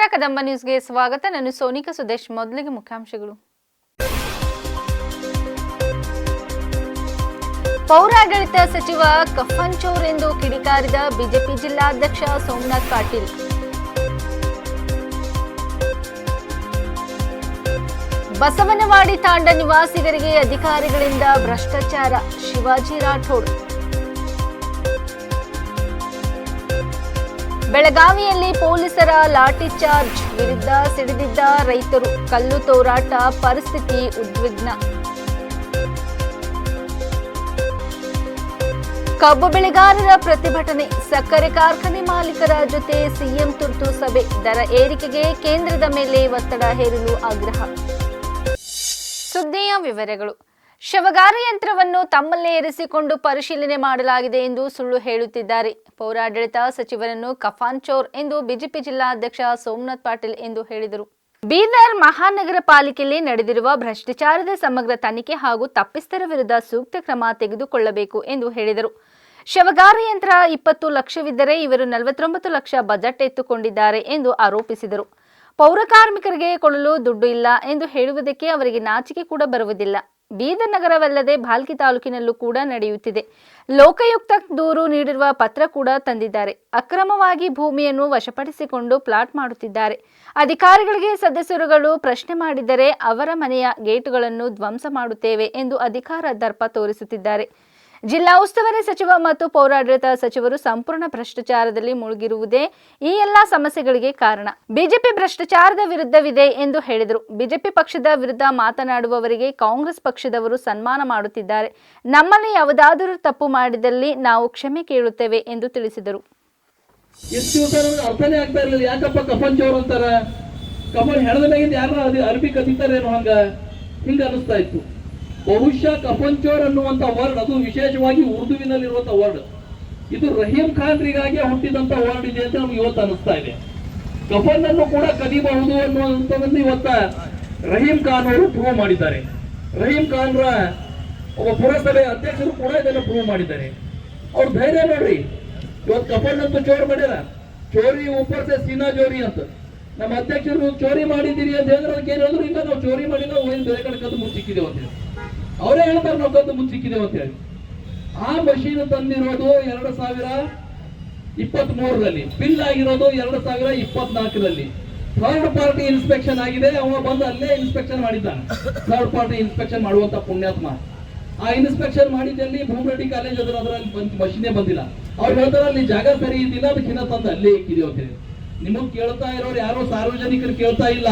ನಮಸ್ಕಾರ, ಕದಂಬ ನ್ಯೂಸ್ಗೆ ಸ್ವಾಗತ. ನಾನು ಸೋನಿಕಾ ಸುದೇಶ್, ಮೊದಲಿಗೆ ಮುಖ್ಯಾಂಶಗಳು. ಪೌರಾಡಳಿತ ಸಚಿವ ಕಫನ್ ಚೌರ್ ಎಂದು ಕಿಡಿಕಾರಿದ ಬಿಜೆಪಿ ಜಿಲ್ಲಾಧ್ಯಕ್ಷ ಸೋಮನಾಥ್ ಪಾಟೀಲ್. ಬಸವನವಾಡಿ ತಾಂಡ ನಿವಾಸಿಗರಿಗೆ ಅಧಿಕಾರಿಗಳಿಂದ ಭ್ರಷ್ಟಾಚಾರ, ಶಿವಾಜಿ ರಾಠೋಡ್. ಬೆಳಗಾವಿಯಲ್ಲಿ ಪೊಲೀಸರ ಲಾಠಿ ಚಾರ್ಜ್ ವಿರುದ್ಧ ಸಿಡಿದಿದ್ದ ರೈತರು ಕಲ್ಲು ತೋರಾಟ, ಪರಿಸ್ಥಿತಿ ಉದ್ವಿಗ್ನ. ಕಬ್ಬು ಬೆಳೆಗಾರರ ಪ್ರತಿಭಟನೆ, ಸಕ್ಕರೆ ಕಾರ್ಖಾನೆ ಮಾಲೀಕರ ಜೊತೆ ಸಿಎಂ ತುರ್ತು ಸಭೆ, ದರ ಏರಿಕೆಗೆ ಕೇಂದ್ರದ ಮೇಲೆ ಒತ್ತಡ ಹೇರಲು ಆಗ್ರಹ. ಸುದ್ದಿಯ ವಿವರಗಳು. ಶವಗಾರ ಯಂತ್ರವನ್ನು ತಮ್ಮಲ್ಲೇ ಇರಿಸಿಕೊಂಡು ಪರಿಶೀಲನೆ ಮಾಡಲಾಗಿದೆ ಎಂದು ಸುಳ್ಳು ಹೇಳುತ್ತಿದ್ದಾರೆ. ಪೌರಾಡಳಿತ ಸಚಿವರನ್ನು ಕಫಾನ್ ಚೋರ್ ಎಂದು ಬಿಜೆಪಿ ಜಿಲ್ಲಾಧ್ಯಕ್ಷ ಸೋಮನಾಥ್ ಪಾಟೀಲ್ ಎಂದು ಹೇಳಿದರು. ಬೀದರ್ ಮಹಾನಗರ ಪಾಲಿಕೆಯಲ್ಲಿ ನಡೆದಿರುವ ಭ್ರಷ್ಟಾಚಾರದ ಸಮಗ್ರ ತನಿಖೆ ಹಾಗೂ ತಪ್ಪಿಸ್ಥರ ವಿರುದ್ಧ ಸೂಕ್ತ ಕ್ರಮ ತೆಗೆದುಕೊಳ್ಳಬೇಕು ಎಂದು ಹೇಳಿದರು. ಶವಗಾರ ಯಂತ್ರ ಇಪ್ಪತ್ತು ಲಕ್ಷವಿದ್ದರೆ ಇವರು ನಲವತ್ತೊಂಬತ್ತು ಲಕ್ಷ ಬಜೆಟ್ ಎತ್ತುಕೊಂಡಿದ್ದಾರೆ ಎಂದು ಆರೋಪಿಸಿದರು. ಪೌರ ಕಾರ್ಮಿಕರಿಗೆ ಕೊಡಲು ದುಡ್ಡು ಇಲ್ಲ ಎಂದು ಹೇಳುವುದಕ್ಕೆ ಅವರಿಗೆ ನಾಚಿಕೆ ಕೂಡ ಬರುವುದಿಲ್ಲ. ಬೀದರ್ ನಗರವಲ್ಲದೆ ಭಾಲ್ಕಿ ತಾಲೂಕಿನಲ್ಲೂ ಕೂಡ ನಡೆಯುತ್ತಿದೆ. ಲೋಕಾಯುಕ್ತ ದೂರು ನೀಡಿರುವ ಪತ್ರ ಕೂಡ ತಂದಿದ್ದಾರೆ. ಅಕ್ರಮವಾಗಿ ಭೂಮಿಯನ್ನು ವಶಪಡಿಸಿಕೊಂಡು ಪ್ಲಾಟ್ ಮಾಡುತ್ತಿದ್ದಾರೆ. ಅಧಿಕಾರಿಗಳಿಗೆ ಸದಸ್ಯರುಗಳು ಪ್ರಶ್ನೆ ಮಾಡಿದರೆ ಅವರ ಮನೆಯ ಗೇಟುಗಳನ್ನು ಧ್ವಂಸ ಮಾಡುತ್ತೇವೆ ಎಂದು ಅಧಿಕಾರ ದರ್ಪ ತೋರಿಸುತ್ತಿದ್ದಾರೆ. ಜಿಲ್ಲಾ ಉಸ್ತುವಾರಿ ಸಚಿವ ಮತ್ತು ಪೌರಾಡಳಿತ ಸಚಿವರು ಸಂಪೂರ್ಣ ಭ್ರಷ್ಟಾಚಾರದಲ್ಲಿ ಮುಳುಗಿರುವುದೇ ಈ ಎಲ್ಲಾ ಸಮಸ್ಯೆಗಳಿಗೆ ಕಾರಣ. ಬಿಜೆಪಿ ಭ್ರಷ್ಟಾಚಾರದ ವಿರುದ್ಧವಿದೆ ಎಂದು ಹೇಳಿದರು. ಬಿಜೆಪಿ ಪಕ್ಷದ ವಿರುದ್ಧ ಮಾತನಾಡುವವರಿಗೆ ಕಾಂಗ್ರೆಸ್ ಪಕ್ಷದವರು ಸನ್ಮಾನ ಮಾಡುತ್ತಿದ್ದಾರೆ. ನಮ್ಮಲ್ಲಿ ಯಾವುದಾದರೂ ತಪ್ಪು ಮಾಡಿದಲ್ಲಿ ನಾವು ಕ್ಷಮೆ ಕೇಳುತ್ತೇವೆ ಎಂದು ತಿಳಿಸಿದರು. ಅರ್ಬಿ ಹಂಗ. ಹಿಂಗ ಅನಿಸ್ತಾ ಇತ್ತು. ಬಹುಶಃ ಕಪಂಚೋರ್ ಚೋರ್ ಅನ್ನುವಂತ ವರ್ಡ್ ಅದು ವಿಶೇಷವಾಗಿ ಉರ್ದುವಿನಲ್ಲಿರುವಂತ ವರ್ಡ್ ಇದು ರಹೀಂ ಖಾನ್ರಿಗಾಗಿ ಹುಟ್ಟಿದಂತ ವರ್ಡ್ ಇದೆ ಅಂತ ನಮ್ಗೆ ಇವತ್ತು ಅನಿಸ್ತಾ ಇದೆ. ಕಫನ್ ಅನ್ನು ಕೂಡ ಕದಿಬಹುದು ಅನ್ನುವಂಥದ್ದನ್ನು ಇವತ್ತ ರಹೀಂ ಖಾನ್ ಅವರು ಪ್ರೂವ್ ಮಾಡಿದ್ದಾರೆ. ರಹೀಂ ಖಾನ್ರ ಒಬ್ಬ ಪುರಸಭೆ ಅಧ್ಯಕ್ಷರು ಕೂಡ ಇದನ್ನ ಪ್ರೂವ್ ಮಾಡಿದ್ದಾರೆ. ಅವ್ರ ಧೈರ್ಯ ನೋಡ್ರಿ. ಇವತ್ತು ಕಫನ್ ಅಂತೂ ಚೋರ್ ಮಾಡ್ಯಾರ. ಚೋರಿ ಉಪ್ಪರ್ಸೆ ಸೀನಾ ಚೋರಿ ಅಂತ. ನಮ್ಮ ಅಧ್ಯಕ್ಷರು ಚೋರಿ ಮಾಡಿದ್ದೀರಿ ಅಂತ ಹೇಳಿದ್ರೆ ಅದಕ್ಕೆ ಏನ್ ಹೇಳಿದ್ರು, ಇಲ್ಲ, ನಾವು ಚೋರಿ ಮಾಡಿಲ್ಲ ಬೇರೆ ಕಡೆ ಕದ್ದು ಮುಚ್ಚಿಕ್ಕಿದ್ದೇವೆ ಅಂತ ಅವರೇ ಹೇಳ್ತಾರೆ ನಾವು ಕದ್ದು ಮುಚ್ಚಿಕ್ಕಿದ್ದೇವೆ ಅಂತ ಹೇಳಿ. ಆ ಮಷೀನ್ ತಂದಿರೋದು ಎರಡು ಸಾವಿರ ಇಪ್ಪತ್ತ್ ಮೂರರಲ್ಲಿ ಬಿಲ್ ಆಗಿರೋದು ಎರಡು ಸಾವಿರ ಇಪ್ಪತ್ನಾಲ್ಕರಲ್ಲಿ. ಥರ್ಡ್ ಪಾರ್ಟಿ ಇನ್ಸ್ಪೆಕ್ಷನ್ ಆಗಿದೆ, ಅವ ಬಂದು ಅಲ್ಲೇ ಇನ್ಸ್ಪೆಕ್ಷನ್ ಮಾಡಿದ್ದಾನೆ. ಥರ್ಡ್ ಪಾರ್ಟಿ ಇನ್ಸ್ಪೆಕ್ಷನ್ ಮಾಡುವಂತ ಪುಣ್ಯಾತ್ಮ. ಆ ಇನ್ಸ್ಪೆಕ್ಷನ್ ಮಾಡಿದ್ದಲ್ಲಿ ಭೂಮರೆಡ್ಡಿ ಕಾಲೇಜ್ ಅದ್ರ ಅದರಲ್ಲಿ ಬಂದ್ ಮಷೀನೇ ಬಂದಿಲ್ಲ. ಅವ್ರು ಹೇಳ್ತಾರೆ, ಅಲ್ಲಿ ಜಾಗ ಸರಿ ಇದ್ದಿಲ್ಲ ಅದಕ್ಕಿಂತ ತಂದು ಅಲ್ಲೇ ಇಕ್ಕಿದೆ ಅಂತ ಹೇಳಿ. ನಿಮಗ್ ಕೇಳ್ತಾ ಇರೋರು ಯಾರೋ ಸಾರ್ವಜನಿಕರು ಕೇಳ್ತಾ ಇಲ್ಲ.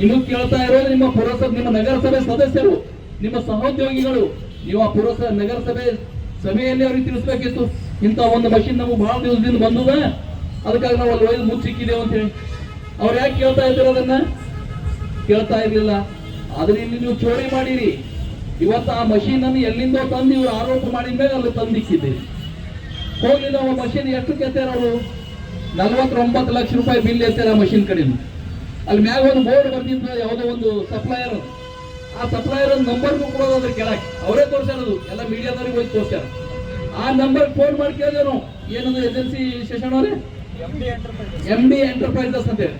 ನಿಮಗ್ ಕೇಳ್ತಾ ಇರೋರು ನಿಮ್ಮ ಪುರಸಭೆ, ನಿಮ್ಮ ನಗರಸಭೆ ಸದಸ್ಯರು. ನಿಮ್ಮ ಸಹೋದ್ಯೋಗಿಗಳು ನೀವು ಆ ಪುರಸಭೆ ನಗರಸಭೆ ಸಭೆಯಲ್ಲಿ ಅವ್ರಿಗೆ ತಿಳಿಸ್ಬೇಕಿತ್ತು. ಇಂಥ ಒಂದು ಮಷಿನ್ ನಮಗೆ ಬಹಳ ದಿವಸದಿಂದ ಬಂದದ. ಅದಕ್ಕಾಗಿ ನಾವು ಅಲ್ಲಿ ಒಯ್ದು ಮುಚ್ಚಿಕ್ಕಿದ್ದೇವೆ ಅಂತ ಹೇಳಿ. ಅವ್ರು ಯಾಕೆ ಕೇಳ್ತಾ ಇದ್ರು ಅದನ್ನ? ಕೇಳ್ತಾ ಇರ್ಲಿಲ್ಲ. ಆದ್ರೆ ಇಲ್ಲಿ ನೀವು ಚೋರಿ ಮಾಡಿರಿ. ಇವತ್ತು ಆ ಮಷೀನ್ ಅನ್ನು ಎಲ್ಲಿಂದೋ ತಂದು ಇವ್ರು ಆರೋಪ ಮಾಡಿದ ಮೇಲೆ ಅಲ್ಲಿ ತಂದಿಕ್ಕಿದ್ದೀರಿ ಹೋಗಿ ನಾವು ಮಷೀನ್ ಎಷ್ಟು ಕೆತ್ತಾರ ಅವರು? ನಲ್ವತ್ತೊಂಬತ್ತು ಲಕ್ಷ ರೂಪಾಯಿ ಬಿಲ್ ಎತ್ತಾರ ಆ ಮಷೀನ್ ಕಡೆ ಅಲ್ಲಿ ಮ್ಯಾಗ ಒಂದು ಬೋರ್ಡ್ ಬಂದಿದ್ದ, ಯಾವುದೋ ಒಂದು ಸಪ್ಲೈಯರ್ ಆ ಸಪ್ಲೈಯರ್ ನಂಬರ್ ಕೊಡೋದು ಅದ್ರ ಕೆಳಗೆ ಅವರೇ ತೋರ್ಸ್ಯಾರದು ಎಲ್ಲ ಮೀಡಿಯಾದವ್ರಿಗೆ ಹೋಗಿ ತೋರ್ಸ್ಯಾರ. ಆ ನಂಬರ್ ಫೋನ್ ಮಾಡಿ ಕೇಳಿದೆ ನಾವು. ಏನದು ಏಜೆನ್ಸಿ ಶೇಷನ್ ಅವರೇ? ಎಂ ಡಿ ಎಂಟರ್ಪ್ರೈಸಸ್ ಅಂತ ಹೇಳಿ.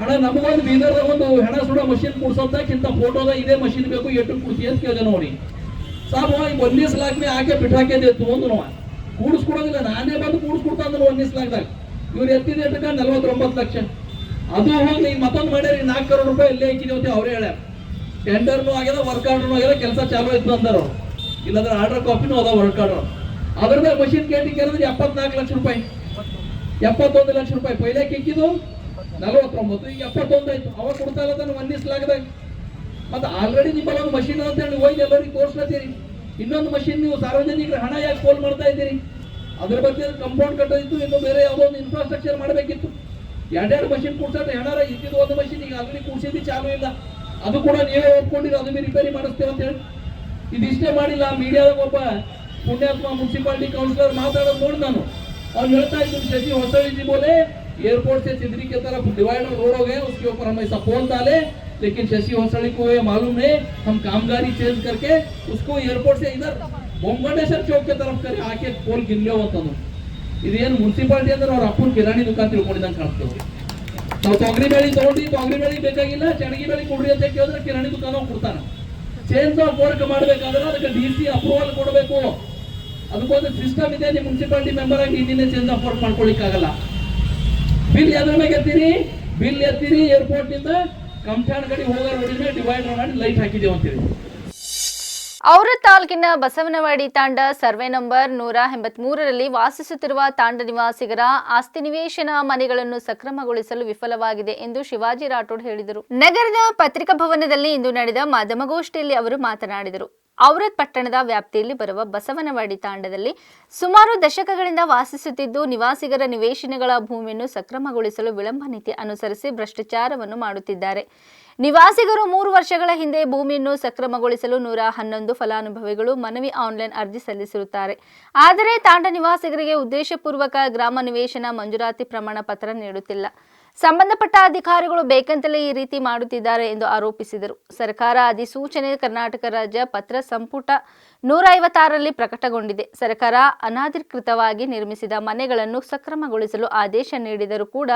ಅಣ್ಣ ನಮಗೊಂದು ಬೀದರ್ದಾಗ ಒಂದು ಹೆಣ ಸುಡೋ ಮಷಿನ್ ಕೂಡ್ಸೋದಕ್ಕಿಂತ ಫೋಟೋದ ಇದೇ ಮಷಿನ್ ಬೇಕು ಎಟ್ಟು ಕೂಡ್ಸಿ ಅಂತ ಕೇಳಿದೆ ನೋಡಿ ಸಾಬ್ ಈಗ ಒಂದೇ ಸಲಾಕ್ ಹಾಕಿ ಆಕೆ ಬಿಟ್ಟಾಕಿದೆ ಒಂದು ನಾವು ಕೂಡಿಸ್ಕೊಡೋದಿಲ್ಲ ನಾನೇ ಬಂದು ಕೂಡಿಸ್ಕೊಡ್ತಾ ಅಂದ್ರೆ ಒಂದೇ ಸಲಾಕ್ದಾಗ ಇವ್ರು ಎತ್ತಿದ ಎಟ್ಟಕ ನಲ್ವತ್ತೊಂಬತ್ತು ಲಕ್ಷ. ಅದು ಹೋಗಿ ಈಗ ಮತ್ತೊಂದು ಮಾಡ್ಯಾರ ನಾಲ್ಕು ಕರೋಡ್ ರೂಪಾಯಿ ಇಲ್ಲೇ ಹಾಕಿದೀವಿ ಅಂತ ಅವರೇ ಹೇಳ್ಯಾರ. ಟೆಂಡರ್ನು ಆಗ್ಯದ ವರ್ಕ್ ಆರ್ಡರ್ನು ಆಗ್ಯದ, ಕೆಲಸ ಚಾಲು ಆಯ್ತು ಅಂದರು. ಇಲ್ಲಾಂದ್ರೆ ಆರ್ಡರ್ ಕಾಪಿನೂ ಅದ ವರ್ಕ್ ಆರ್ಡರ್ ಅದ್ರ ಮೇಲೆ ಮಷಿನ್ ಕೇಟಿ ಕೇಳಿದ್ರೆ ಎಪ್ಪತ್ನಾಲ್ಕು ಲಕ್ಷ ರೂಪಾಯಿ. ಎಪ್ಪತ್ತೊಂದು ಲಕ್ಷ ರೂಪಾಯಿ. ಪೈಲೆ ಕಿಕ್ಕಿದು ನಲವತ್ತೊಂಬತ್ತು. ಈಗ ಎಪ್ಪತ್ತೊಂದು ಆಯ್ತು. ಅವಾಗ ಕೊಡ್ತಾ ಇಲ್ಲ ತಾನು ಮತ್ತೆ ಆಲ್ರೆಡಿ ನಿಮ್ಮಲ್ಲಿ ಒಂದು ಮಷಿನ್ ಅಂತ ಹೇಳಿ ಹೋಗಿ ಎಲ್ಲರಿಗೂ ತೋರಿಸ್ಲತ್ತೀರಿ. ಇನ್ನೊಂದು ಮಷಿನ್ ನೀವು ಸಾರ್ವಜನಿಕರ ಹಣ ಯಾಕೆ ಫೋನ್ ಮಾಡ್ತಾ ಇದ್ದೀರಿ? ಅದ್ರ ಬಗ್ಗೆ ಕಂಪೌಂಡ್ ಕಟ್ಟೋದಿತ್ತು, ಇನ್ನು ಬೇರೆ ಯಾವುದೋ ಒಂದು ಇನ್ಫ್ರಾಸ್ಟ್ರಕ್ಚರ್ ಮಾಡಬೇಕಿತ್ತು. ಎರಡೆರಡು ಮಷಿನ್ ಕೂಡ್ಸೋದು ಹೆಣಾರ ಇದ್ದಿದ್ದು ಒಂದು ಮಷಿನ್ ಈಗ ಆಲ್ರೆಡಿ ಕೂಡ್ಸಿದ್ದು ಚಾಲೂ ಇಲ್ಲ. ಅದು ಕೂಡ ನೀವೇ ಒಪ್ಕೊಂಡಿರಿ ಅದು ಬಿ ರಿಪೇರಿ ಮಾಡಿಸ್ತೇವೆ ಅಂತ ಹೇಳಿ ಇದಿಷ್ಟೇ ಮಾಡಿಲ್ಲ ಮೀಡಿಯಾದಾಗ ಒಬ್ಬ ಪುಣ್ಯಾತ್ಮ ಮುನ್ಸಿಪಾಲಿಟಿ ಕೌನ್ಸಿಲರ್ ಮಾತಾಡೋದು ನೋಡಿ ನಾನು ಅವ್ನು ಹೇಳ್ತಾ ಇದ್ದು शशि होसड़ी जी बोले एयरपोर्ट से चिदरी की तरफ डिवाइडर रोड हो गए उसके ऊपर हम ऐसा पोल डाले लेकिन शशि होसड़ी को ये मालूम है हम कामगारी चेंज करके उसको एयरपोर्ट से इधर बोमगंडेश्वर चौक के तरफ करे आके पोल ಗಿನ್ಲೇವು ಅಂತಂದು ಇದೇನು ಮುನ್ಸಿಪಾಲಿಟಿ ಅಂದ್ರೆ ಅವ್ರ ಅಪ್ಪನ ಕಿರಾಣಿ ದುಕಾನ್ ತಿಳ್ಕೊಂಡಿದ್ದಂಗೆ ಕಾಣಿಸ್ತೇವೆ ನಾವು ತೊಗರಿ ಬೆಳೆ ತಗೊಂಡು ತೊಗರಿ ಬೆಳೆ ಬೇಕಾಗಿಲ್ಲ, ಚಣಗಿ ಬೆಳೆ ಕೊಡ್ರಿ ಅಂತ ಕೇಳಿದ್ರೆ ಕಿರಾಣಿ ದುಕಾನ ಕೊಡ್ತಾನೆ. ಚೇಂಜ್ ಆಫ್ ವರ್ಕ್ ಮಾಡ್ಬೇಕಾದ್ರೆ ಅದಕ್ಕೆ ಡಿ ಸಿ ಅಪ್ರೂವಲ್ ಕೊಡಬೇಕು. ಅದಕ್ಕೊಂದು ಸಿಸ್ಟಮ್ ಇದೆ ನೀವು ಮುನ್ಸಿಪಾಲಿಟಿ ಮೆಂಬರ್ ಆಗಿ ಇನ್ನಿನ್ನೇ ಚೇಂಜ್ ಆಫ್ ವರ್ಕ್ ಮಾಡ್ಕೊಳ್ಳಿಕ್ಕಾಗಲ್ಲ ಬಿಲ್ ಎದ್ರ ಮೇಲೆ ಎತ್ತೀರಿ? ಬಿಲ್ ಎತ್ತೀರಿ ಏರ್ಪೋರ್ಟ್ ಇಂದ ಕಂಪ್ಯಾನ್ ಗಡಿ ಹೋಗೋರ್ ಹೊಡಿದ್ರೆ ಡಿವೈಡರ್ ಮಾಡಿ ಲೈಟ್ ಹಾಕಿದೀವಿ ಅಂತೀರಿ ಔರ ತಾಲೂಕಿನ ಬಸವನವಾಡಿ ತಾಂಡ ಸರ್ವೆ ನಂಬರ್ ನೂರ ಎಂಬತ್ಮೂರರಲ್ಲಿ ವಾಸಿಸುತ್ತಿರುವ ತಾಂಡ ನಿವಾಸಿಗರ ಆಸ್ತಿ ನಿವೇಶನ ಮನೆಗಳನ್ನು ಸಕ್ರಮಗೊಳಿಸಲು ವಿಫಲವಾಗಿದೆ ಎಂದು ಶಿವಾಜಿ ರಾಠೋಡ್ ಹೇಳಿದರು. ನಗರದ ಪತ್ರಿಕಾ ಭವನದಲ್ಲಿ ಇಂದು ನಡೆದ ಮಾಧ್ಯಮಗೋಷ್ಠಿಯಲ್ಲಿ ಅವರು ಮಾತನಾಡಿದರು. ಔರತ್ ಪಟ್ಟಣದ ವ್ಯಾಪ್ತಿಯಲ್ಲಿ ಬರುವ ಬಸವನವಾಡಿ ತಾಂಡದಲ್ಲಿ ಸುಮಾರು ದಶಕಗಳಿಂದ ವಾಸಿಸುತ್ತಿದ್ದು ನಿವಾಸಿಗರ ನಿವೇಶನಗಳ ಭೂಮಿಯನ್ನು ಸಕ್ರಮಗೊಳಿಸಲು ವಿಳಂಬ ನೀತಿ ಅನುಸರಿಸಿ ಭ್ರಷ್ಟಾಚಾರವನ್ನು ಮಾಡುತ್ತಿದ್ದಾರೆ. ನಿವಾಸಿಗರು ಮೂರು ವರ್ಷಗಳ ಹಿಂದೆ ಭೂಮಿಯನ್ನು ಸಕ್ರಮಗೊಳಿಸಲು ನೂರ ಹನ್ನೊಂದು ಫಲಾನುಭವಿಗಳು ಮನವಿ ಆನ್ಲೈನ್ ಅರ್ಜಿ ಸಲ್ಲಿಸಿರುತ್ತಾರೆ. ಆದರೆ ತಾಂಡ ನಿವಾಸಿಗರಿಗೆ ಉದ್ದೇಶಪೂರ್ವಕ ಗ್ರಾಮ ನಿವೇಶನ ಮಂಜೂರಾತಿ ಪ್ರಮಾಣ ಪತ್ರ ನೀಡುತ್ತಿಲ್ಲ. ಸಂಬಂಧಪಟ್ಟ ಅಧಿಕಾರಿಗಳು ಬೇಕಂತಲೇ ಈ ರೀತಿ ಮಾಡುತ್ತಿದ್ದಾರೆ ಎಂದು ಆರೋಪಿಸಿದರು. ಸರ್ಕಾರ ಅಧಿಸೂಚನೆ ಕರ್ನಾಟಕ ರಾಜ್ಯ ಪತ್ರ ಸಂಪುಟ ನೂರ ಐವತ್ತಾರರಲ್ಲಿ ಪ್ರಕಟಗೊಂಡಿದೆ. ಸರ್ಕಾರ ಅನಧಿಕೃತವಾಗಿ ನಿರ್ಮಿಸಿದ ಮನೆಗಳನ್ನು ಸಕ್ರಮಗೊಳಿಸಲು ಆದೇಶ ನೀಡಿದರೂ ಕೂಡ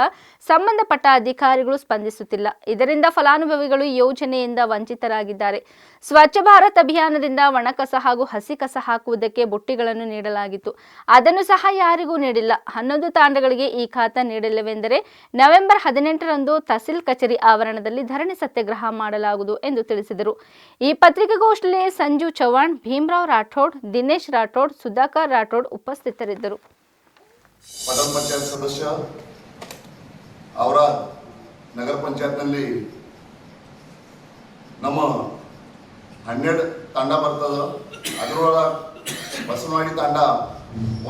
ಸಂಬಂಧಪಟ್ಟ ಅಧಿಕಾರಿಗಳು ಸ್ಪಂದಿಸುತ್ತಿಲ್ಲ. ಇದರಿಂದ ಫಲಾನುಭವಿಗಳು ಯೋಜನೆಯಿಂದ ವಂಚಿತರಾಗಿದ್ದಾರೆ. ಸ್ವಚ್ಛ ಭಾರತ್ ಅಭಿಯಾನದಿಂದ ಒಣಕಸ ಹಾಗೂ ಹಸಿ ಕಸ ಹಾಕುವುದಕ್ಕೆ ಬುಟ್ಟಿಗಳನ್ನು ನೀಡಲಾಗಿತ್ತು. ಅದನ್ನು ಸಹ ಯಾರಿಗೂ ನೀಡಿಲ್ಲ. ಹನ್ನೊಂದು ತಾಂಡಗಳಿಗೆ ಈ ಖಾತಾ ನೀಡಿಲ್ಲವೆಂದರೆ ನವೆಂಬರ್ ಹದಿನೆಂಟರಂದು ತಹಸೀಲ್ ಕಚೇರಿ ಆವರಣದಲ್ಲಿ ಧರಣಿ ಸತ್ಯಾಗ್ರಹ ಮಾಡಲಾಗುವುದು ಎಂದು ತಿಳಿಸಿದರು. ಈ ಪತ್ರಿಕಾಗೋಷ್ಠಿಯಲ್ಲಿ ಸಂಜು ಚವ್ಹಾಣ್ ಪ್ರಥಮರಾವ್ ರಾಠೋಡ್, ದಿನೇಶ್ ರಾಠೋಡ್, ಸುಧಾಕರ್ ರಾಠೋಡ್ ಉಪಸ್ಥಿತರಿದ್ದರು. ಪಟ್ಟಣ ಪಂಚಾಯತ್ ಸದಸ್ಯ, ಅವರ ನಗರ ಪಂಚಾಯತ್ನಲ್ಲಿ ನಮ್ಮ ಹನ್ನೆರಡು ತಂಡ ಬರ್ತದ. ಅದರೊಳಗೆ ಬಸವನವಾಡಿ ತಂಡ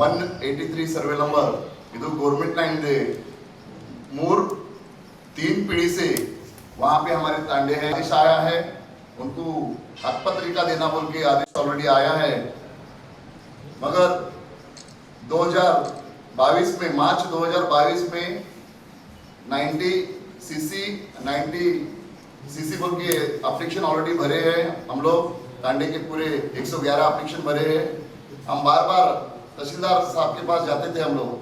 one eighty three survey number, ಇದು ಗೌರ್ಮೆಂಟ್ ಲೈನ್ ಇದೆ ಮೂರ್, ತೀನ್ पीढ़ी से वहाँ पे हमारे तांडे हैं आया उनको हक पत्रिका देना बोल के आदेश ऑलरेडी आया है। मगर 2022 में, मार्च 2022 में 90 सीसी 90 सीसी बोल के एप्लीकेशन ऑलरेडी भरे हैं। हम लोग टांडे के पूरे 111 एप्लीकेशन भरे हैं। हम बार बार तहसीलदार साहब के पास जाते थे हम लोग।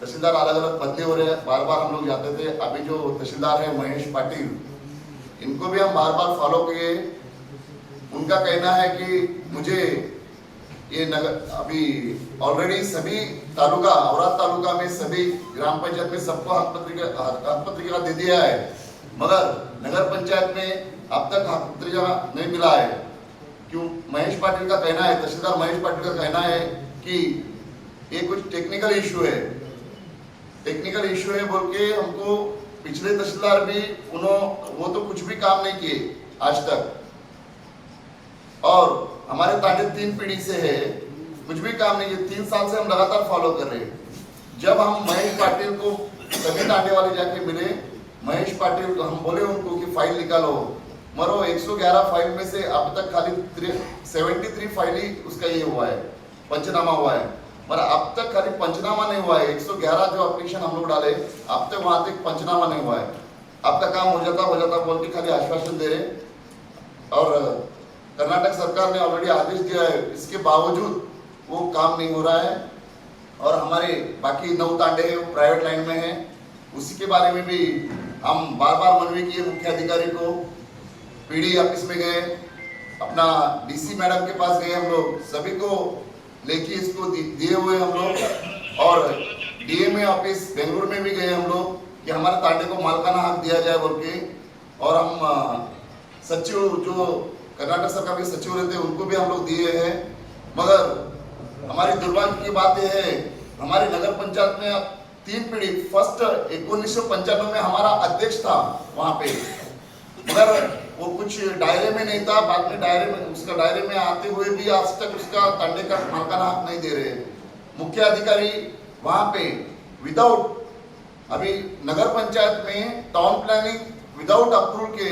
तहसीलदार अलग अलग बदले हो रहे हैं। बार बार हम लोग जाते थे। अभी जो तहसीलदार है महेश पाटिल इनको भी हम बार बार फॉलो किए। उनका कहना है कि मुझे ये नगर, अभी ऑलरेडी सभी तालुका, औरात तालुका में सभी ग्राम पंचायत में सबको हक पत्रिका हक पत्रिका दे दिया है। मगर नगर पंचायत में अब तक हक पत्रिका नहीं मिला है। क्यों? महेश पाटिल का कहना है, तहसीलदार महेश पाटिल का कहना है कि ये कुछ टेक्निकल इशू है। टेक्निकल इशू है बोल के हमको पिछले तहसीलदार भी उन्होंने वो तो कुछ भी काम नहीं किए आज तक। और हमारे तांडे तीन पीढ़ी से है, कुछ भी काम नहीं किए। तीन साल से हम लगातार फॉलो कर रहे हैं। जब हम महेश पाटिल को सभी तांडे वाले जाके मिले, महेश पाटिल हम बोले उनको कि फ़ाइल निकालो। मरो 111 फ़ाइल में से अब तक खाली 73 फ़ाइल ही उसका ये हुआ है, पंचनामा हुआ है। मगर अब तक खाली पंचनामा नहीं हुआ है। 111 जो एप्लीकेशन हम लोग डाले, अब तक वहाँ तक पंचनामा नहीं हुआ है। आपका काम हो जाता हो जाता बोल के खाली आश्वासन दे रहे और कर्नाटक सरकार ने ऑलरेडी आदेश दिया है। इसके बावजूद वो काम नहीं हो रहा है। और हमारे बाकी नौ तांडे हैं प्राइवेट लाइन में हैं। उसी के बारे में भी हम बार बार मनवी किए मुख्य अधिकारी को। पीडी ऑफ़िस में गए, अपना डीसी मैडम के पास गए हम लोग। सभी को लेके इसको दिए हुए हम लोग। और डीएमए ऑफ़िस बेंगलुरु में भी गए हम लोग कि हमारे तांडे को मालकाना हक दिया जाए बोल के। और हम सचिव जो कर्नाटक सरकार के सचिव रहते हैं, उनको भी हम लोग दिए हैं। मगर हमारी दुर्भाग्य की बात यह है, हमारी नगर पंचायत में तीन पीढ़ी फ़र्स्ट उन्नीस में हमारा अध्यक्ष था वहाँ पे। मगर वो कुछ दायरे में नहीं था, बाद में दायरे में, उसका दायरे में आते हुए भी आज तक उसका तांडे का मालकाना हक नहीं दे रहे मुख्य अधिकारी वहाँ पे विदाउट अभी नगर पंचायत में टाउन प्लानिंग विदाउट अप्रूवल के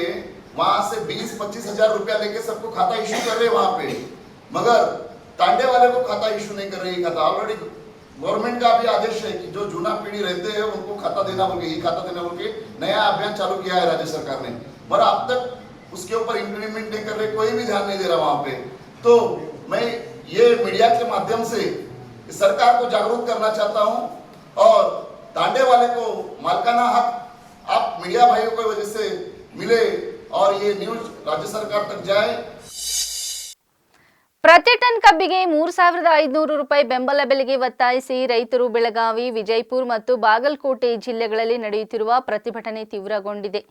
वहाँ से 20-25 हज़ार रुपया लेके सबको खाता इशू कर रहे वहाँ पे। मगर तांडे वाले को खाता इशू नहीं कर रही खाता। ऑलरेडी गवर्नमेंट का भी आदेश है कि जो जूना पीढ़ी रहते हैं, उनको खाता देना बोल के, ये खाता देना बोल के नया अभियान चालू किया है राज्य सरकार ने। मगर अब तक उसके ऊपर इम्प्लीमेंट नहीं कर रहे कोई भी ध्यान नहीं दे रहा वहां पे तो मैं ये मीडिया के माध्यम से सरकार को जागरूक करना चाहता हूं और तांडे वाले को मालकाना हक आप मीडिया भाइयों की वजह से मिले और ये न्यूज राज्य सरकार तक जाए ಪ್ರತಿ ಟನ್ ಕಬ್ಬಿಗೆ ಮೂರು ಸಾವಿರದ ಐದುನೂರು ರೂಪಾಯಿ ಬೆಂಬಲ ಬೆಲೆಗೆ ಒತ್ತಾಯಿಸಿ ರೈತರು ಬೆಳಗಾವಿ ವಿಜಯಪುರ ಮತ್ತು ಬಾಗಲಕೋಟೆ ಜಿಲ್ಲೆಗಳಲ್ಲಿ ನಡೆಯುತ್ತಿರುವ ಪ್ರತಿಭಟನೆ ತೀವ್ರಗೊಂಡಿದೆ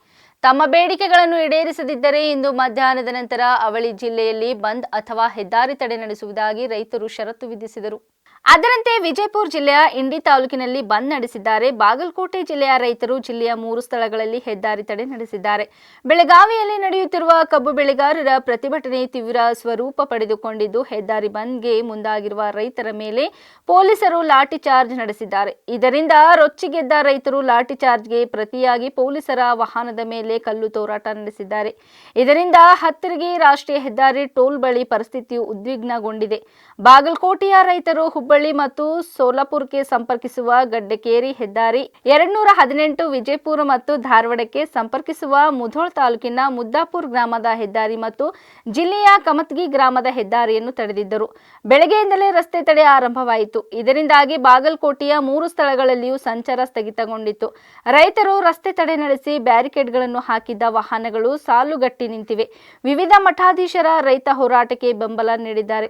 ತಮ್ಮ ಬೇಡಿಕೆಗಳನ್ನು ಈಡೇರಿಸದಿದ್ದರೆ ಇಂದು ಮಧ್ಯಾಹ್ನದ ನಂತರ ಅವಳಿ ಜಿಲ್ಲೆಯಲ್ಲಿ ಬಂದ್ ಅಥವಾ ಹೆದ್ದಾರಿ ತಡೆ ನಡೆಸುವುದಾಗಿ ರೈತರು ಷರತ್ತು ವಿಧಿಸಿದರು. ಅದರಂತೆ ವಿಜಯಪುರ ಜಿಲ್ಲೆಯ ಇಂಡಿ ತಾಲೂಕಿನಲ್ಲಿ ಬಂದ್ ನಡೆಸಿದ್ದಾರೆ. ಬಾಗಲಕೋಟೆ ಜಿಲ್ಲೆಯ ರೈತರು ಜಿಲ್ಲೆಯ ಮೂರು ಸ್ಥಳಗಳಲ್ಲಿ ಹೆದ್ದಾರಿ ತಡೆ ನಡೆಸಿದ್ದಾರೆ. ಬೆಳಗಾವಿಯಲ್ಲಿ ನಡೆಯುತ್ತಿರುವ ಕಬ್ಬು ಬೆಳೆಗಾರರ ಪ್ರತಿಭಟನೆ ತೀವ್ರ ಸ್ವರೂಪ ಪಡೆದುಕೊಂಡಿದ್ದು, ಹೆದ್ದಾರಿ ಬಂದ್ಗೆ ಮುಂದಾಗಿರುವ ರೈತರ ಮೇಲೆ ಪೊಲೀಸರು ಲಾಠಿ ಚಾರ್ಜ್ ನಡೆಸಿದ್ದಾರೆ. ಇದರಿಂದ ರೊಚ್ಚಿಗೆದ್ದ ರೈತರು ಲಾಠಿ ಚಾರ್ಜ್ಗೆ ಪ್ರತಿಯಾಗಿ ಪೊಲೀಸರ ವಾಹನದ ಮೇಲೆ ಕಲ್ಲು ತೋರಾಟ ನಡೆಸಿದ್ದಾರೆ. ಇದರಿಂದ ಹತ್ತಿರಗಿ ರಾಷ್ಟ್ರೀಯ ಹೆದ್ದಾರಿ ಟೋಲ್ ಬಳಿ ಪರಿಸ್ಥಿತಿಯು ಉದ್ವಿಗ್ನಗೊಂಡಿದೆ. ಬಾಗಲಕೋಟೆಯ ರೈತರು ಹುಬ್ಬಳ್ಳಿ ಮತ್ತು ಸೋಲಾಪುರ್ಗೆ ಸಂಪರ್ಕಿಸುವ ಗಡ್ಡೆಕೇರಿ ಹೆದ್ದಾರಿ, ಎರಡ್ನೂರ ಹದಿನೆಂಟು ವಿಜಯಪುರ ಮತ್ತು ಧಾರವಾಡಕ್ಕೆ ಸಂಪರ್ಕಿಸುವ ಮುಧೋಳ್ ತಾಲೂಕಿನ ಮುದ್ದಾಪುರ್ ಗ್ರಾಮದ ಹೆದ್ದಾರಿ ಮತ್ತು ಜಿಲ್ಲೆಯ ಕಮತ್ಗಿ ಗ್ರಾಮದ ಹೆದ್ದಾರಿಯನ್ನು ತಡೆದಿದ್ದರು. ಬೆಳಗ್ಗೆಯಿಂದಲೇ ರಸ್ತೆ ತಡೆ ಆರಂಭವಾಯಿತು. ಇದರಿಂದಾಗಿ ಬಾಗಲಕೋಟೆಯ ಮೂರು ಸ್ಥಳಗಳಲ್ಲಿಯೂ ಸಂಚಾರ ಸ್ಥಗಿತಗೊಂಡಿತ್ತು. ರೈತರು ರಸ್ತೆ ತಡೆ ನಡೆಸಿ ಬ್ಯಾರಿಕೇಡ್ಗಳನ್ನು ಹಾಕಿದ್ದ ವಾಹನಗಳು ಸಾಲುಗಟ್ಟಿ ನಿಂತಿವೆ. ವಿವಿಧ ಮಠಾಧೀಶರ ರೈತ ಹೋರಾಟಕ್ಕೆ ಬೆಂಬಲ ನೀಡಿದ್ದಾರೆ.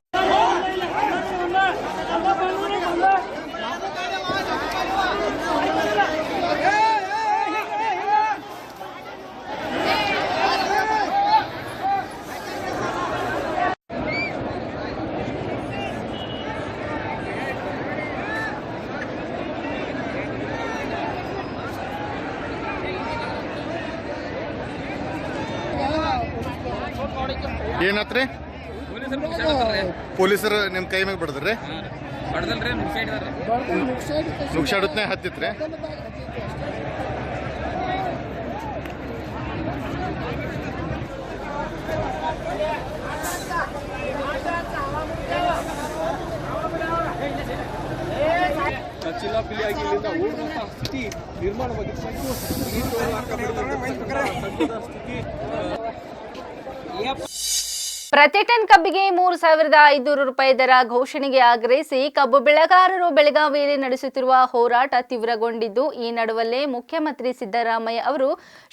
ಪೊಲೀಸರು ನಿಮ್ಮ ಕೈ ಮ್ಯಾಗ ಬಡದ್ರಿ? ಹೊಡೆದಲ್ರಿ ನುಗ್ಸಾಡತ್ನೇ ಹತ್ತಿತ್ರಿ ಇಲ್ಲಿಂದ ಸ್ಥಿತಿ ನಿರ್ಮಾಣವಾಗಿದೆ ನೀರು ಅಕ್ಕಪಕ್ಕದ ಸ್ಥಿತಿ ಪ್ರತಿ ಟನ್ ಕಬ್ಬಿಗೆ ಮೂರು ಸಾವಿರದ ಐದುನೂರು ರೂಪಾಯಿ ದರ ಘೋಷಣೆಗೆ ಆಗ್ರಹಿಸಿ ಕಬ್ಬು ಬೆಳೆಗಾರರು ಬೆಳಗಾವಿಯಲ್ಲಿ ನಡೆಸುತ್ತಿರುವ ಹೋರಾಟ ತೀವ್ರಗೊಂಡಿದ್ದು, ಈ ನಡುವಲ್ಲೇ ಮುಖ್ಯಮಂತ್ರಿ ಸಿದ್ದರಾಮಯ್ಯ ಅವರು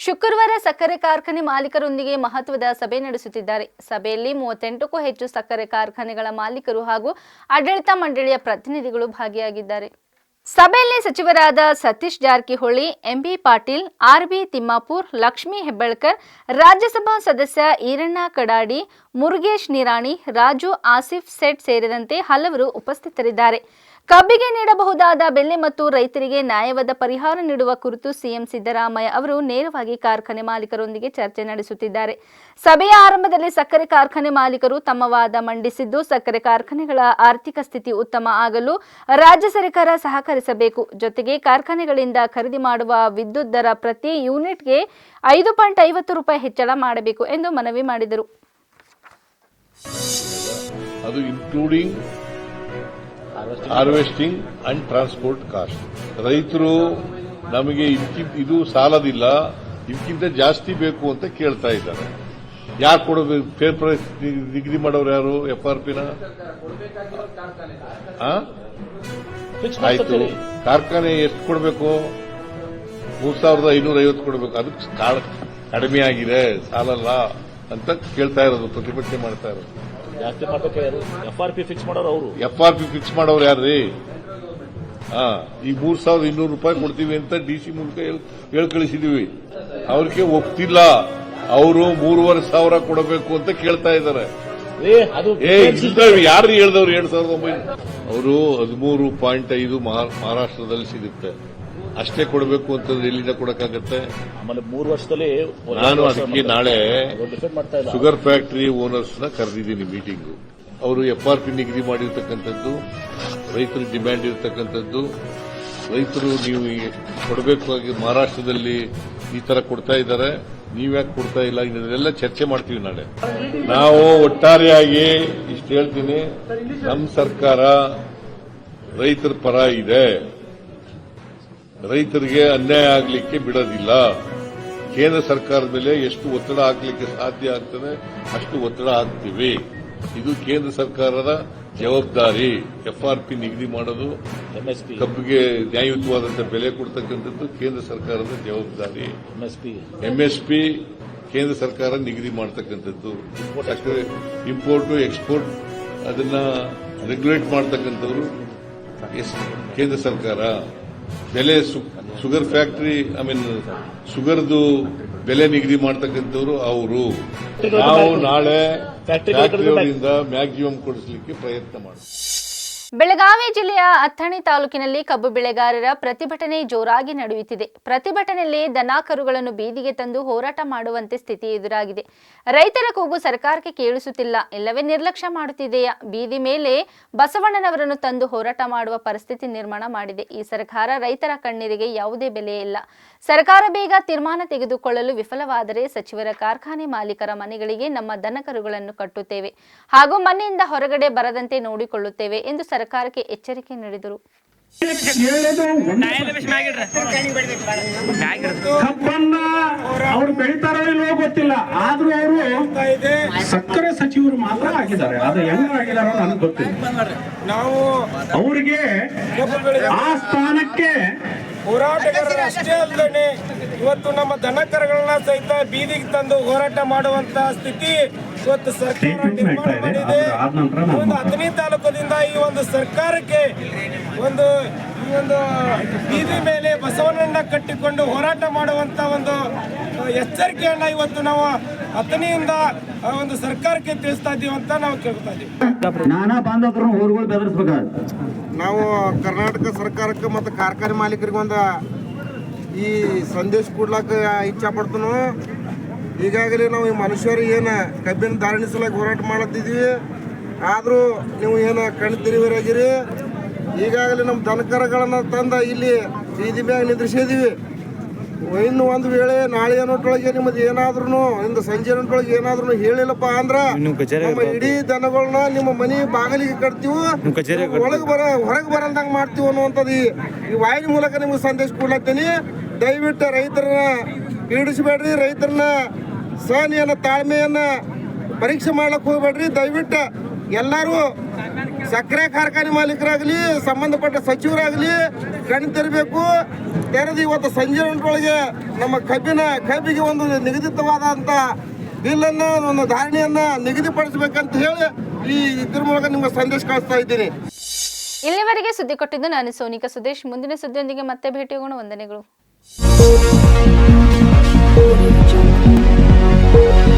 ಶುಕ್ರವಾರ ಸಕ್ಕರೆ ಕಾರ್ಖಾನೆ ಮಾಲೀಕರೊಂದಿಗೆ ಮಹತ್ವದ ಸಭೆ ನಡೆಸುತ್ತಿದ್ದಾರೆ. ಸಭೆಯಲ್ಲಿ ಮೂವತ್ತೆಂಟಕ್ಕೂ ಹೆಚ್ಚು ಸಕ್ಕರೆ ಕಾರ್ಖಾನೆಗಳ ಮಾಲೀಕರು ಹಾಗೂ ಆಡಳಿತ ಮಂಡಳಿಯ ಪ್ರತಿನಿಧಿಗಳು ಭಾಗಿಯಾಗಿದ್ದಾರೆ. ಸಭೆಯಲ್ಲಿ ಸಚಿವರಾದ ಸತೀಶ್ ಜಾರಕಿಹೊಳಿ ಎಂಬಿ ಪಾಟೀಲ್ ಆರ್ಬಿ ತಿಮ್ಮಾಪುರ್, ಲಕ್ಷ್ಮೀ ಹೆಬ್ಬಳ್ಕರ್, ರಾಜ್ಯಸಭಾ ಸದಸ್ಯ ಈರಣ್ಣ ಕಡಾಡಿ, ಮುರುಗೇಶ್ ನಿರಾಣಿ, ರಾಜು ಆಸಿಫ್ ಸೆಟ್ ಸೇರಿದಂತೆ ಹಲವರು ಉಪಸ್ಥಿತರಿದ್ದಾರೆ. ಕಬ್ಬಿಗೆ ನೀಡಬಹುದಾದ ಬೆಲೆ ಮತ್ತು ರೈತರಿಗೆ ನ್ಯಾಯವಾದ ಪರಿಹಾರ ನೀಡುವ ಕುರಿತು ಸಿಎಂ ಸಿದ್ದರಾಮಯ್ಯ ಅವರು ನೇರವಾಗಿ ಕಾರ್ಖಾನೆ ಮಾಲೀಕರೊಂದಿಗೆ ಚರ್ಚೆ ನಡೆಸುತ್ತಿದ್ದಾರೆ. ಸಭೆಯ ಆರಂಭದಲ್ಲಿ ಸಕ್ಕರೆ ಕಾರ್ಖಾನೆ ಮಾಲೀಕರು ತಮ್ಮ ವಾದ ಮಂಡಿಸಿದ್ದು, ಸಕ್ಕರೆ ಕಾರ್ಖಾನೆಗಳ ಆರ್ಥಿಕ ಸ್ಥಿತಿ ಉತ್ತಮ ಆಗಲು ರಾಜ್ಯ ಸರ್ಕಾರ ಸಹಕರಿಸಬೇಕು. ಜೊತೆಗೆ ಕಾರ್ಖಾನೆಗಳಿಂದ ಖರೀದಿ ಮಾಡುವ ವಿದ್ಯುತ್ ದರ ಪ್ರತಿ ಯೂನಿಟ್ಗೆ ಐದು ಪಾಯಿಂಟ್ ಐವತ್ತು ರೂಪಾಯಿ ಹೆಚ್ಚಳ ಮಾಡಬೇಕು ಎಂದು ಮನವಿ ಮಾಡಿದರು. ಹಾರ್ವೆಸ್ಟಿಂಗ್ ಅಂಡ್ ಟ್ರಾನ್ಸ್ಪೋರ್ಟ್ ಕಾಸ್ಟ್ ರೈತರು ನಮಗೆ ಇದು ಸಾಲದಿಲ್ಲ ಇದಕ್ಕಿಂತ ಜಾಸ್ತಿ ಬೇಕು ಅಂತ ಕೇಳ್ತಾ ಇದ್ದಾರೆ. ಯಾರು ಕೊಡಬೇಕು ಫೇರ್ ಪ್ರೈಸ್ ನಿಗದಿ ಮಾಡೋರು ಯಾರು? ಎಫ್ ಆರ್ ಪಿನ ಆಯ್ತು. ಕಾರ್ಖಾನೆ ಎಷ್ಟು ಕೊಡಬೇಕು? ಮೂರ್ ಸಾವಿರದ ಐನೂರ ಐವತ್ತು ಕೊಡಬೇಕು. ಅದಕ್ಕೆ ಕಡಿಮೆ ಆಗಿದೆ ಸಾಲಲ್ಲ ಅಂತ ಕೇಳ್ತಾ ಇರೋದು ಪ್ರತಿಭಟನೆ ಮಾಡ್ತಾ ಇರೋದು. ಜಾಸ್ತಿ ಮಾಡ್ಬೇಕು ಎಫ್ ಆರ್ ಪಿ ಫಿಕ್ಸ್ ಮಾಡೋರು ಅವರು. ಎಫ್ ಆರ್ ಪಿ ಫಿಕ್ಸ್ ಮಾಡೋರು ಯಾರ್ರಿ? ಹಾ ಈ ಮೂರ್ ಸಾವಿರದ ಇನ್ನೂರು ರೂಪಾಯಿ ಕೊಡ್ತೀವಿ ಅಂತ ಡಿ ಸಿ ಮೂಲಕ ಹೇಳ್ಕಳಿಸಿದೀವಿ ಹೇಳ್ ಕಳಿಸಿದೀವಿ ಅವ್ರಿಗೆ ಒಪ್ತಿಲ್ಲ. ಅವರು ಮೂರುವರೆ ಸಾವಿರ ಕೊಡಬೇಕು ಅಂತ ಕೇಳ್ತಾ ಇದ್ದಾರೆ. ಯಾರು ಹೇಳಿದವ್ರು ಎರಡ್ ಸಾವಿರದ ಒಂಬೈನೂರ? ಅವರು ಹದಿಮೂರು ಪಾಯಿಂಟ್ ಐದು ಮಹಾ- ಮಹಾರಾಷ್ಟ್ರದಲ್ಲಿ ಸಿಗುತ್ತೆ. ಅಷ್ಟೇ ಕೊಡಬೇಕು ಅಂತಂದ್ರೆ ಎಲ್ಲಿಂದ ಕೊಡಕ್ಕಾಗತ್ತೆ? ಆಮೇಲೆ ಮೂರು ವರ್ಷದಲ್ಲಿ ನಾನು ಅದಕ್ಕೆ ನಾಳೆ ಶುಗರ್ ಫ್ಯಾಕ್ಟರಿ ಓನರ್ಸ್ನ ಕರೆದಿದ್ದೀನಿ ಮೀಟಿಂಗು ಅವರು ಎಫ್ ಆರ್ ಪಿ ನಿಗದಿ ಮಾಡಿರ್ತಕ್ಕಂಥದ್ದು ರೈತರ ಡಿಮ್ಯಾಂಡ್ ಇರತಕ್ಕಂಥದ್ದು. ರೈತರು ನೀವು ಕೊಡಬೇಕು ಮಹಾರಾಷ್ಟ್ರದಲ್ಲಿ ಈ ತರ ಕೊಡ್ತಾ ಇದ್ದಾರೆ. ನೀವ್ಯಾಕೆ ಕೊಡ್ತಾ ಇಲ್ಲ? ಇದನ್ನೆಲ್ಲ ಚರ್ಚೆ ಮಾಡ್ತೀವಿ ನಾಳೆ. ನಾವು ಒಟ್ಟಾರೆಯಾಗಿ ಇಷ್ಟು ಹೇಳ್ತೀನಿ ನಮ್ಮ ಸರ್ಕಾರ ರೈತರ ಪರ ಇದೆ. ರೈತರಿಗೆ ಅನ್ಯಾಯ ಆಗಲಿಕ್ಕೆ ಬಿಡೋದಿಲ್ಲ. ಕೇಂದ್ರ ಸರ್ಕಾರದ ಮೇಲೆ ಎಷ್ಟು ಒತ್ತಡ ಹಾಕಲಿಕ್ಕೆ ಸಾಧ್ಯ ಆಗ್ತದೆ ಅಷ್ಟು ಒತ್ತಡ ಹಾಕ್ತೀವಿ. ಇದು ಕೇಂದ್ರ ಸರ್ಕಾರದ ಜವಾಬ್ದಾರಿ. ಎಫ್ಆರ್ಪಿ ನಿಗದಿ ಮಾಡೋದು ಎಂಎಸ್ಪಿ ಕಬ್ಬಿಗೆ ನ್ಯಾಯಯುತವಾದಂತಹ ಬೆಲೆ ಕೊಡ್ತಕ್ಕಂಥದ್ದು ಕೇಂದ್ರ ಸರ್ಕಾರದ ಜವಾಬ್ದಾರಿ. ಎಂಎಸ್ಪಿ ಕೇಂದ್ರ ಸರ್ಕಾರ ನಿಗದಿ ಮಾಡತಕ್ಕಂಥದ್ದು. ಇಂಪೋರ್ಟ್ ಎಕ್ಸ್ಪೋರ್ಟ್ ಅದನ್ನ ರೆಗ್ಯುಲೇಟ್ ಮಾಡತಕ್ಕಂಥವ್ರು ಕೇಂದ್ರ ಸರ್ಕಾರ. ಬೆಲೆ ಶುಗರ್ ಫ್ಯಾಕ್ಟರಿ ಐ ಮೀನ್ ಶುಗರ್ದು ಬೆಲೆ ನಿಗದಿ ಮಾಡತಕ್ಕಂಥವ್ರು ಅವರು. ನಾವು ನಾಳೆ ಫ್ಯಾಕ್ಟರಿ ಫ್ಯಾಕ್ಟರಿಯವರಿಂದ ಮ್ಯಾಕ್ಸಿಮಮ್ ಕೊಡಿಸಲಿಕ್ಕೆ ಪ್ರಯತ್ನ ಮಾಡ್ತೀವಿ ಬೆಳಗಾವಿ ಜಿಲ್ಲೆಯ ಅಥಣಿ ತಾಲೂಕಿನಲ್ಲಿ ಕಬ್ಬು ಬೆಳೆಗಾರರ ಪ್ರತಿಭಟನೆ ಜೋರಾಗಿ ನಡೆಯುತ್ತಿದೆ. ಪ್ರತಿಭಟನೆಯಲ್ಲಿ ದನ ಕರುಗಳನ್ನು ಬೀದಿಗೆ ತಂದು ಹೋರಾಟ ಮಾಡುವಂತೆ ಸ್ಥಿತಿ ಎದುರಾಗಿದೆ. ರೈತರ ಕೂಗು ಸರ್ಕಾರಕ್ಕೆ ಕೇಳಿಸುತ್ತಿಲ್ಲ. ಇಲ್ಲವೇ ನಿರ್ಲಕ್ಷ್ಯ ಮಾಡುತ್ತಿದೆಯಾ? ಬೀದಿ ಮೇಲೆ ಬಸವಣ್ಣನವರನ್ನು ತಂದು ಹೋರಾಟ ಮಾಡುವ ಪರಿಸ್ಥಿತಿ ನಿರ್ಮಾಣ ಮಾಡಿದೆ. ಈ ಸರ್ಕಾರ ರೈತರ ಕಣ್ಣೀರಿಗೆ ಯಾವುದೇ ಬೆಲೆ ಇಲ್ಲ. ಸರ್ಕಾರ ಬೇಗ ತೀರ್ಮಾನ ತೆಗೆದುಕೊಳ್ಳಲು ವಿಫಲವಾದರೆ ಸಚಿವರ ಕಾರ್ಖಾನೆ ಮಾಲೀಕರ ಮನೆಗಳಿಗೆ ನಮ್ಮ ದನಕರುಗಳನ್ನು ಕಟ್ಟುತ್ತೇವೆ ಹಾಗೂ ಮನೆಯಿಂದ ಹೊರಗಡೆ ಬರದಂತೆ ನೋಡಿಕೊಳ್ಳುತ್ತೇವೆ ಎಂದು ಸರ್ಕಾರಕ್ಕೆ ಎಚ್ಚರಿಕೆ ನೀಡಿದರು. ಕಬ್ಬನ್ನ ಅವ್ರು ಬೆಳಿತಾರೋ ಇಲ್ವೋ ಗೊತ್ತಿಲ್ಲ. ಆದ್ರೂ ಅವರು ಸಕ್ಕರೆ ಸಚಿವರು ಮಾತ್ರ ಆಗಿದ್ದಾರೆ. ಅದು ಹೆಂಗ್ ಆಗಿದಾರೋ ನನಗೆ ಗೊತ್ತಿಲ್ಲ. ನಾವು ಅವ್ರಿಗೆ ಆ ಸ್ಥಾನಕ್ಕೆ ಹೋರಾಟಗಾರರು ಅಷ್ಟೇ ಅಲ್ಲದೆ ಇವತ್ತು ನಮ್ಮ ದನಕರಗಳನ್ನ ಸಹಿತ ಬೀದಿಗೆ ತಂದು ಹೋರಾಟ ಮಾಡುವಂತ ಸ್ಥಿತಿ ಇವತ್ತು ಸರ್ಕಾರ ನಿರ್ಮಾಣ ಇದೆ. ಮಾಡಿದೆ. ಆದ ನಂತರ ನಾನು ಒಂದು ಹತ್ತನೇ ತಾಲೂಕದಿಂದ ಈ ಒಂದು ಸರ್ಕಾರಕ್ಕೆ ಒಂದು ಈ ಒಂದು ಬೀದಿ ಮೇಲೆ ಬಸವನನ್ನ ಕಟ್ಟಿಕೊಂಡು ಹೋರಾಟ ಮಾಡುವಂತ ಒಂದು ಎಚ್ಚರಿಕೆಯನ್ನ ಇವತ್ತು ನಾವು ಹತ್ತನೆಯಿಂದ ಆ ಒಂದು ಸರ್ಕಾರಕ್ಕೆ ತಿಳಿಸ್ತಾ ಇದ್ದೀವಿ ಅಂತ ನಾವು ಕೇಳ್ತಾ ಇದ್ದೀವಿ ನಾನಾ ಬಾಂಧವರು ಊರುಗಳು ಬೆದರಿಸ್ಬೇಕಾದ್ರೆ ನಾವು ಕರ್ನಾಟಕ ಸರ್ಕಾರಕ್ಕೆ ಮತ್ತು ಕಾರ್ಖಾನೆ ಮಾಲೀಕರಿಗೆ ಒಂದು ಈ ಸಂದೇಶ ಕೊಡ್ಲಾಕ ಇಚ್ಛಾ ಪಡ್ತನು. ಈಗಾಗಲೇ ನಾವು ಈ ಮನುಷ್ಯರು ಏನು ಕಬ್ಬಿನ ದಾರಣಿಸಲಾಗಿ ಹೋರಾಟ ಮಾಡತ್ತಿದ್ವಿ ಆದರೂ ನೀವು ಏನು ಕಣ್ಣು ತಿರುವಿರಾಗಿರಿ. ಈಗಾಗಲೇ ನಮ್ಮ ದನಕರಗಳನ್ನು ತಂದ ಇಲ್ಲಿ ಬೀದಿ ಮ್ಯಾಗ ನಿದ್ರಿಸಿದ್ವಿ. ಇನ್ನು ಒಂದು ವೇಳೆ ನಾಳೆ ಅನ್ನೋಟ್ರೊಳಗೆ ನಿಮ್ಮದು ಏನಾದ್ರೂ ಇಂದು ಸಂಜೆ ಅನ್ನೋಟ್ರೊಳಗೆ ಏನಾದ್ರೂ ಹೇಳಿಲ್ಲಪ್ಪ ಅಂದ್ರ ನಮ್ಮ ಇಡೀ ದನಗಳನ್ನ ನಿಮ್ಮ ಮನೆ ಬಾಗಿಲಿಗೆ ಕಟ್ತೀವಿ ಒಳಗೆ ಬರ ಹೊರಗೆ ಬರಲ್ದಂಗೆ ಮಾಡ್ತೀವಿ ಅನ್ನುವಂಥದ್ದು ಈ ಈ ವಾಹಿನಿ ಮೂಲಕ ನಿಮ್ಗೆ ಸಂದೇಶ ಕೊಡ್ಲತ್ತೀನಿ. ದಯವಿಟ್ಟು ರೈತರನ್ನ ಪೀಡಿಸಬೇಡ್ರಿ ರೈತರನ್ನ ಸಹನೆಯನ್ನ ತಾಳ್ಮೆಯನ್ನು ಪರೀಕ್ಷೆ ಮಾಡ್ಲಿಕ್ಕೆ ಹೋಗ್ಬೇಡ್ರಿ. ದಯವಿಟ್ಟು ಎಲ್ಲರೂ ಸಕ್ಕರೆ ಕಾರ್ಖಾನೆ ಮಾಲೀಕರಾಗಲಿ, ಸಂಬಂಧಪಟ್ಟ ಸಚಿವರಾಗಲಿ ಕಣ್ಣು ತೆರೆದು ಇವತ್ತು ಸಂಜೆ ಒಳಗೆ ನಮ್ಮ ಕಬ್ಬಿನ ಕಬ್ಬಿಗೆ ಒಂದು ನಿಗದಿತವಾದಂಥ ಬಿಲ್ಲನ್ನು, ಒಂದು ಧಾರಣೆಯನ್ನು ನಿಗದಿಪಡಿಸಬೇಕಂತ ಹೇಳಿ ಈ ಇದ್ರ ಮೂಲಕ ನಿಮ್ಗೆ ಸಂದೇಶ ಕಳಿಸ್ತಾ ಇದ್ದೀನಿ. ಇಲ್ಲಿವರೆಗೆ ಸುದ್ದಿ ಕೊಟ್ಟಿದ್ದು ನಾನು ಸೋನಿಕಾ ಸುದೇಶ್. ಮುಂದಿನ ಸುದ್ದಿಯೊಂದಿಗೆ ಮತ್ತೆ ಭೇಟಿಯಾಗೋಣ. ವಂದನೆಗಳು. Thank you.